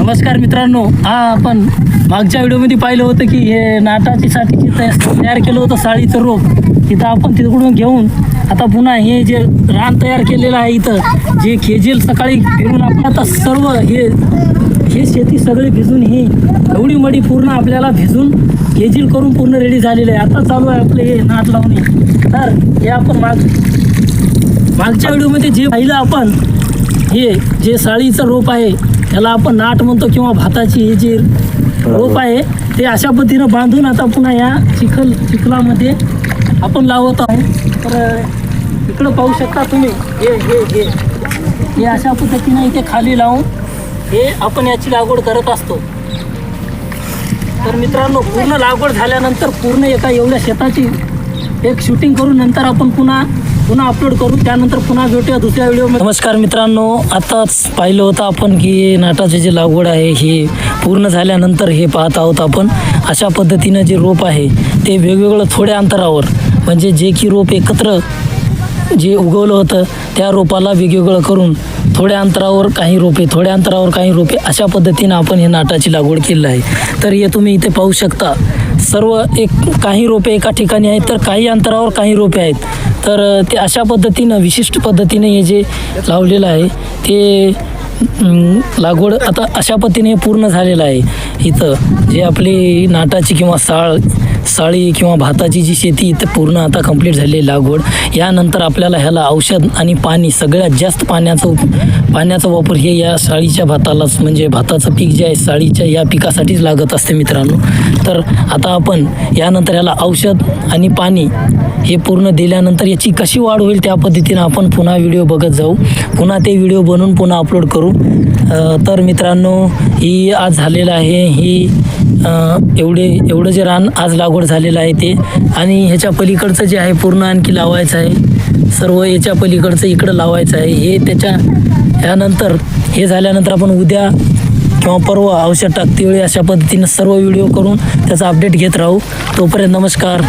नमस्कार मित्रांनो हा आपण मागच्या व्हिडिओमध्ये पाहिलं होतं की हे नाटाचीसाठी तयार केलं होतं साळीचं रोप तिथं आपण तिकडून घेऊन आता पुन्हा हे जे रान तयार केलेलं आहे इथं जे खेजेल सकाळी फिरून आपण आता सर्व हे हे शेती सगळी भिजून ही एवढी मडी पूर्ण आपल्याला भिजून खेजील करून पूर्ण रेडी झालेलं आहे. आता चालू आहे आपलं हे नाट लावणे. तर हे आपण माग मागच्या व्हिडिओमध्ये जे पाहिलं आपण हे जे साळीचं रोप आहे त्याला आपण नाट म्हणतो किंवा भाताची हे जी रोप आहे ते अशा पद्धतीनं बांधून आता पुन्हा या चिखल चिखलामध्ये आपण लावत आहोत तर इकडं पाहू शकता तुम्ही. हे हे हे. हे अशा पद्धतीनं इथे खाली लावून हे आपण याची लागवड करत असतो. तर मित्रांनो पूर्ण लागवड झाल्यानंतर पूर्ण एका एवढ्या शेताची एक शूटिंग करून नंतर आपण पुन्हा पुन्हा अपलोड करू त्यानंतर पुन्हा भेटूया दुसऱ्या व्हिडिओ नमस्कार मित्रांनो आताच पाहिलं होतं आपण की नाटाची जे लागवड आहे हे पूर्ण झाल्यानंतर हे पाहत आहोत आपण. अशा पद्धतीनं जे रोप आहे ते वेगवेगळं थोड्या अंतरावर म्हणजे जे की रोप एकत्र जे उगवलं होतं त्या रोपाला वेगवेगळं करून थोड्या अंतरावर काही रोपे थोड्या अंतरावर काही रोपे अशा पद्धतीनं आपण हे नाटाची लागवड केली आहे. तर हे तुम्ही इथे पाहू शकता. सर्व एक काही रोपे एका ठिकाणी आहेत तर काही अंतरावर काही रोपे आहेत. तर ते अशा पद्धतीनं विशिष्ट पद्धतीने हे जे लावलेलं आहे ते लागवड आता अशा पद्धतीने हे पूर्ण झालेलं आहे. इथं जे आपली नाटाची किंवा साळ साळी किंवा भाताची जी शेती इथं पूर्ण आता कंप्लीट झालेली आहे लागवड. यानंतर आपल्याला ह्याला औषध आणि पाणी सगळ्यात जास्त पाण्याचं पाण्याचा वापर हे या साळीच्या भातालाच म्हणजे भाताचं पीक जे आहे साळीच्या या पिकासाठीच लागत असते मित्रांनो. तर आता आपण यानंतर याला औषध आणि पाणी हे पूर्ण दिल्यानंतर याची कशी वाढ होईल त्या पद्धतीनं आपण पुन्हा व्हिडिओ बघत जाऊ. पुन्हा ते व्हिडिओ बनवून पुन्हा अपलोड करू. तर मित्रांनो ही आज झालेलं आहे ही एवढे एवढं जे रान आज लागवड झालेलं आहे ते. आणि ह्याच्या पलीकडचं जे आहे पूर्ण आणखी लावायचं आहे. सर्व याच्या पलीकडचं इकडं लावायचं आहे. हे त्याच्या यानंतर हे झाल्यानंतर आपण उद्या किंवा परवा औषध टाकते वेळी अशा पद्धतीनं सर्व व्हिडिओ करून त्याचा अपडेट घेत राहू. तोपर्यंत नमस्कार.